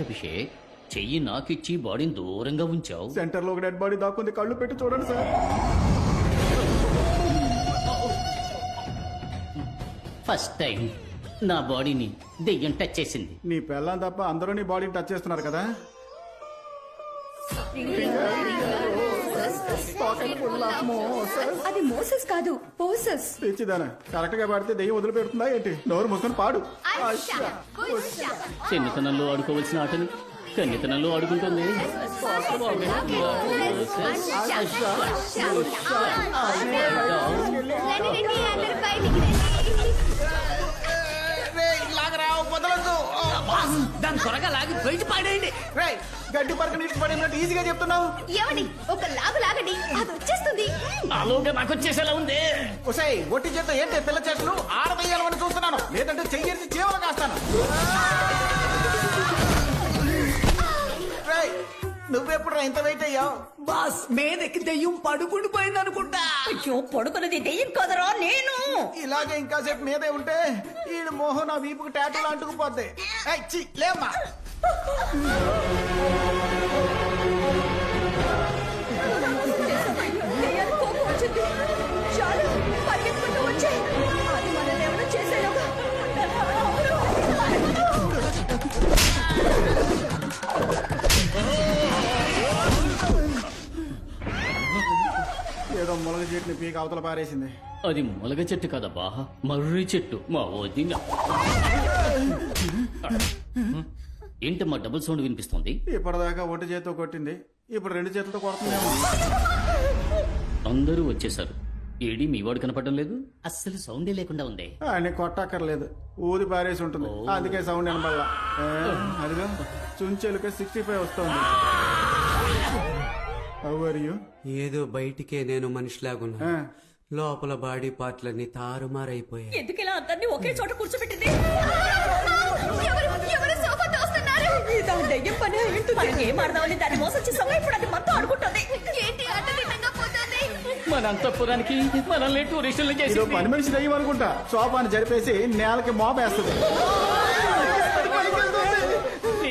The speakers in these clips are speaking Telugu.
ఏంటి అభిషేక్ చెయ్యి నాకిచ్చి బాడీని దూరంగా ఉంచావు. సెంటర్లో ఒక డెడ్ బాడీ దాక్కుంది కళ్ళు పెట్టి చూడండి సార్. ఫస్ట్ టైం నా బాడీని దెయ్యం టచ్ చేసింది. నీ పెళ్ళం తప్ప అందరూ నీ బాడీని టచ్ చేస్తున్నారు కదా. అది మోసెస్ కాదు పోసెస్ తెచ్చిదానా? కరెక్ట్గా పాడితే దెయ్యం వదిలిపెడుతుందా ఏంటి? నోరు మూసుకొని పాడు. చిన్నతనంలో ఆడుకోవలసిన ఆటని కన్నితనంలో ఆడుకుంటుంది. దాని త్వరగా లాగి బయట పాడేయండి. రేయ్, గడ్డి పరక నీటి పడినట్టు ఈజీగా చెప్తున్నావు. ఏమండి ఒక లాగు లాగండి అది వచ్చేస్తుంది. ఆలోగా నాకు వచ్చేసేలా ఉంది. ఒసై ఒట్టి చేత ఏంటి పిల్ల చెట్లు? ఆడవేయాలని చూస్తున్నాను. లేదంటే చెయ్యేసి చీవలు కాస్తాను. నువ్వెప్పుడు ఇంత వెయిట్ అయ్యావు బాస్ మీదకి దెయ్యం పడుకుని పోయింది అనుకుంటా అయ్యో పడుకున్నది దెయ్యం కదరా నేను. ఇలాగే ఇంకా సేపు మీదే ఉంటే ఈడు మోహన్ నా వీపుకి టాటూలు అంటుకుపోద్ది లేమ్మా దెయ్యానికి ఏదో ములగ చెట్టుని పీక అవతల పారేసింది. అది మొలగ చెట్టు కదబ్బా మర్రి చెట్టు. మా వదిన. ఏంటమ్మా డబుల్ సౌండ్ వినిపిస్తుంది? ఇప్పటిదాకా ఒట్టి చేతితో కొట్టింది. ఇప్పుడు రెండు చేతులతో కొడుతుందేమో. అందరూ వచ్చేసారు ఏడి మీ వాడు కనపడడం లేదు? అస్సలు సౌండే లేకుండా ఉంది. అని కొట్టక్కర్లేదు. ఊది పారేసి ఉంటుంది. అందుకే సౌండ్ వినబడలా. అదిగో చుంచెలుక సిక్స్టీ ఫైవ్ వస్తుంది. యూ ఏదో బయటికే నేను మనిషిలాగున్నా లోపల బాడీ పార్ట్లన్నీ తారుమారైపోయాయి. ఎందుకు ఇలా అందరినీ ఒకే చోట కూర్చోబెట్టింది? మనం అంతఃపురానికి మనల్ని టూరిస్టులు చేసి పని మనిషి దయ్యం అనుకుంటా. సోఫాని జరిపేసి నేలకి మోపేస్తుంది.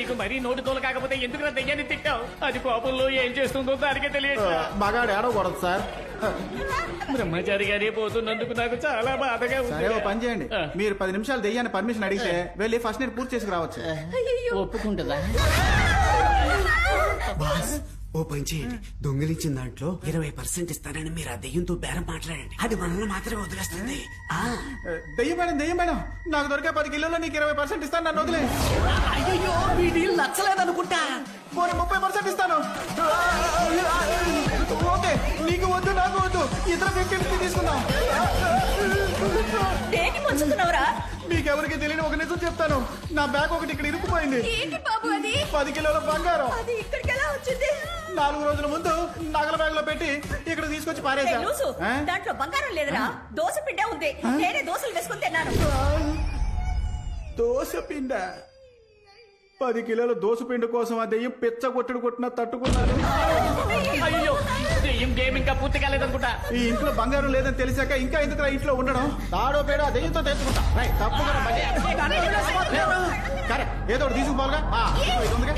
నీకు మరీ నోటి తోలు కాకపోతే ఎందుకు నా దెయ్యాన్ని తిట్టావు? అది కోపంలో ఏం చేస్తుందో దానికే తెలియదు మగాడు ఏడవకూడదు సార్. బ్రహ్మచారి గారే పోతున్నందుకు నాకు చాలా బాధగా సరే ఓ ఉంది పని చేయండి. మీరు పది నిమిషాలు దెయ్యాన్ని పర్మిషన్ అడిగితే వెళ్ళి ఫస్ట్ నేను పూర్తి చేసుకు రావచ్చు ఒప్పుకుంటుందా? బాస్ ఓ పని చేయండి. దొంగిలించిన దాంట్లో ఇరవై పర్సెంట్ ఇస్తానని మీరు ఆ దెయ్యంతో బేరం మాట్లాడండి. అది మనల్ని మాత్రమే వదిలేస్తుంది. ఆ. దెయ్యం మేడం దెయ్యం మేడం. నాకు దొరికే పది కిలోలో నీకు ఇరవై పర్సెంట్ ఇస్తాను నన్ను వదిలే. అయ్యో వీడి నచ్చలేదనుకుంటా. పోనీ ముప్పై పర్సెంట్ ఇస్తాను. ఓకే నీకు వద్దు నాకు వద్దు. ఇద్దరు ఫిఫ్టీ ఫిఫ్టీ తీసుకుందాం మీకెవరికి తెలియని ఒక నిజం చెప్తాను. నా బ్యాగ్ ఒకటి ఇక్కడ ఇరుక్కుపోయింది. ఏంటి బాబు అది? పది కిలోల బంగారం. అది ఇక్కడికి ఎలా వచ్చింది? నాలుగు రోజుల ముందు నగల బ్యాగ్లో పెట్టి ఇక్కడ తీసుకొచ్చి పారేసా లూసు, ఆ? దాంట్లో బంగారం లేదురా దోశ పిండే ఉంది నేనే దోశలు వేసుకుని తిన్నాను దోశ పిండ పది కిలోల దోశ పిండి కోసం ఆ దెయ్యం పిచ్చ కొట్టుడు కొట్టిన తట్టుకున్నాను అయ్యో దెయ్యం గేమ్ ఇంకా పూర్తి కాలేదనుకుంటా ఈ ఇంట్లో బంగారం లేదని తెలిసాక ఇంకా ఎందుకు ఇంట్లో ఉండడం తాడో పేడో ఆ దెయ్యంతో తెచ్చుకుంటా రైట్, తప్పకుండా బండి. కరెక్ట్ ఏదో ఒకటి తీసుకుపోవాలిగా ఆ, ఇదిగో ఇది ఉందిగా.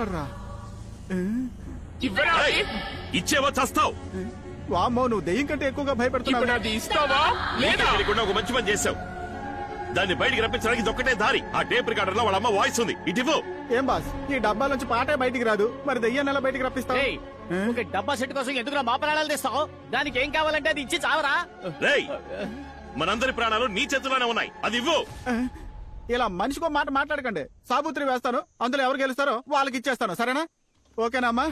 ఈ టేప్ రికార్డ్ రా ఇచ్చేవా చస్తావు? వామ్మో నువ్వు దెయ్యం కంటే ఎక్కువగా భయపెడుతున్నావు. ఇస్తావా? లేదా? ఒక మంచి పని చేసావు దాన్ని బయటికి రప్పించడానికి ఇది ఒక్కటే దారి. ఆ టేప్ రికార్డర్లో వాళ్ళ అమ్మ వాయిస్ ఉంది. ఇటివ్వు ఏం బాస్? ఈ డబ్బాల నుంచి పాటే బయటికి రాదు. మరి దెయ్యాన్ని ఎలా బయటికి రప్పిస్తావు? ఒక డబ్బా సెట్ కోసం ఎందుకు మా ప్రాణాలు తెస్తావు? దానికి ఏం కావాలంటే అది ఇచ్చి చావరా? రేయ్ మనందరి ప్రాణాలు నీ చేతిలోనే ఉన్నాయి. అది ఇవ్వు. ఇలా మనిషికో మాట మాట్లాడకండి. సాబుత్రి వేస్తాను అందులో ఎవరు గెలుస్తారో వాళ్ళకి ఇచ్చేస్తాను. సరేనా? ఓకేనా అమ్మా?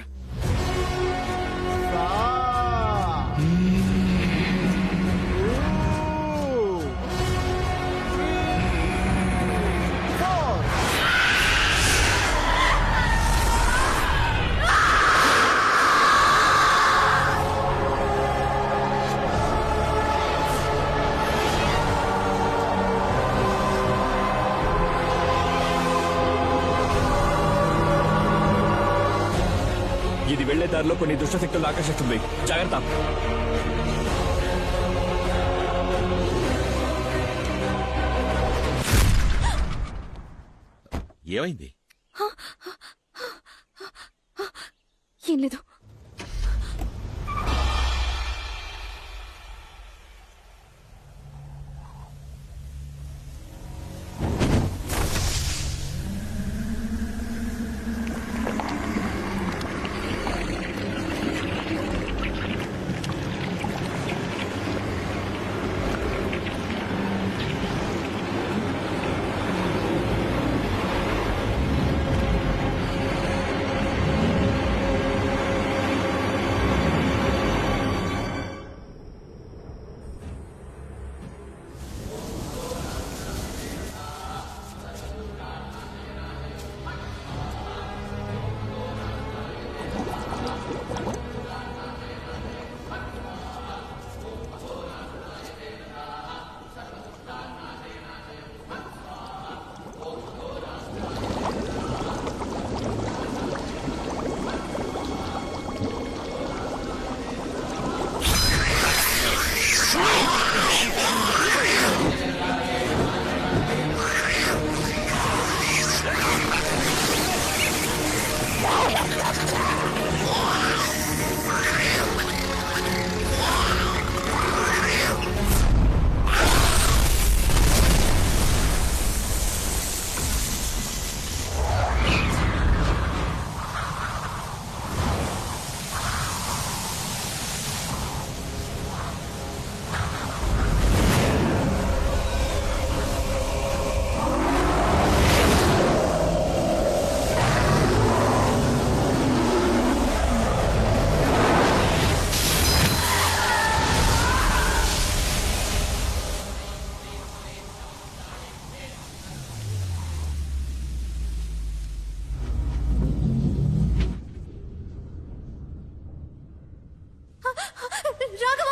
వెళ్ళే దారిలో కొన్ని దుష్టశక్తులు ఆకర్షిస్తుంది. జాగ్రత్త. ఏమైంది? ఏం లేదు.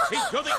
రాఘవ ఏయ్, జ్యోతి